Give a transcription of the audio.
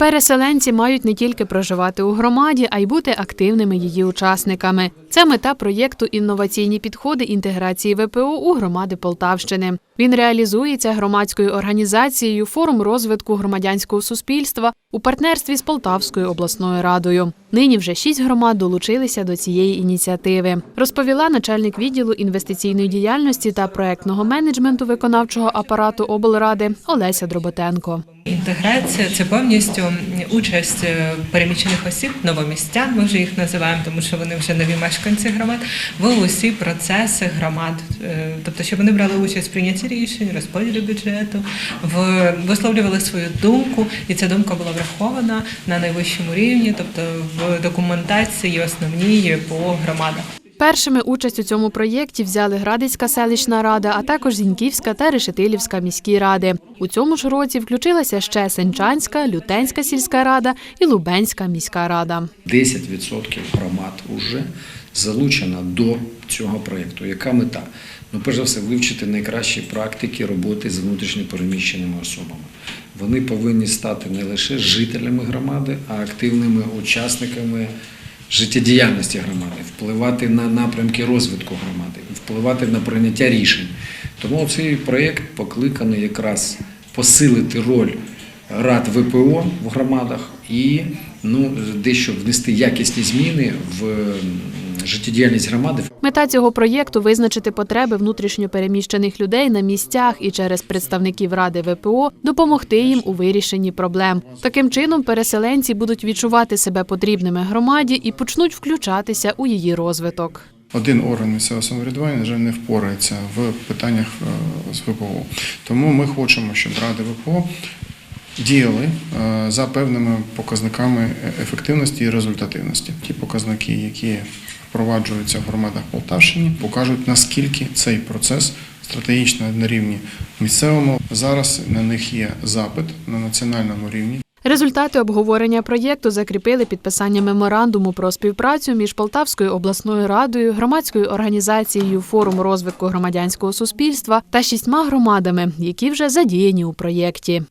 Переселенці мають не тільки проживати у громаді, а й бути активними її учасниками. Це мета проєкту Інноваційні підходи інтеграції ВПО у громади Полтавщини. Він реалізується громадською організацією Форум розвитку громадянського суспільства у партнерстві з Полтавською обласною радою. Нині вже шість громад долучилися до цієї ініціативи. Розповіла начальник відділу інвестиційної діяльності та проектного менеджменту виконавчого апарату облради Олеся Дроботенко. Інтеграція це повністю участь е, переміщених осіб, новомістян, ми вже їх називаємо, тому що вони вже нові мешканці громад, в усі процеси громад. Е, Тобто, щоб вони брали участь в прийнятті рішень, розподілі бюджету, в висловлювали свою думку, і ця думка була врахована на найвищому рівні, тобто в документації основній по громадах. Першими участь у цьому проєкті взяли Градицька селищна рада, а також Зіньківська та Решетилівська міські ради. У цьому ж році включилася ще Сенчанська, Лютенська сільська рада і Лубенська міська рада. 10% громад вже залучено до цього проєкту. Яка мета? Ну, перш за все, вивчити найкращі практики роботи з внутрішньо переміщеними особами. Вони повинні стати не лише жителями громади, а активними учасниками життєдіяльності громади, впливати на напрямки розвитку громади, впливати на прийняття рішень. Тому цей проєкт покликаний якраз посилити роль рад ВПО в громадах і ну, дещо внести якісні зміни в життєдіяльність громади. Мета цього проєкту визначити потреби внутрішньо переміщених людей на місцях і через представників ради ВПО допомогти їм у вирішенні проблем. Таким чином, переселенці будуть відчувати себе потрібними громаді і почнуть включатися у її розвиток. Один орган місцевого самоврядування, на жаль, не впорається в питаннях е, з ВПО. Тому ми хочемо, щоб ради ВПО діяли е, за певними показниками ефективності і результативності. Ті показники, які впроваджуються в громадах Полтавщини, покажуть наскільки цей процес стратегічно на рівні місцевому. Зараз на них є запит на національному рівні. Результати обговорення проєкту закріпили підписання меморандуму про співпрацю між Полтавською обласною радою, громадською організацією Форум розвитку громадянського суспільства та шістьма громадами, які вже задіяні у проєкті.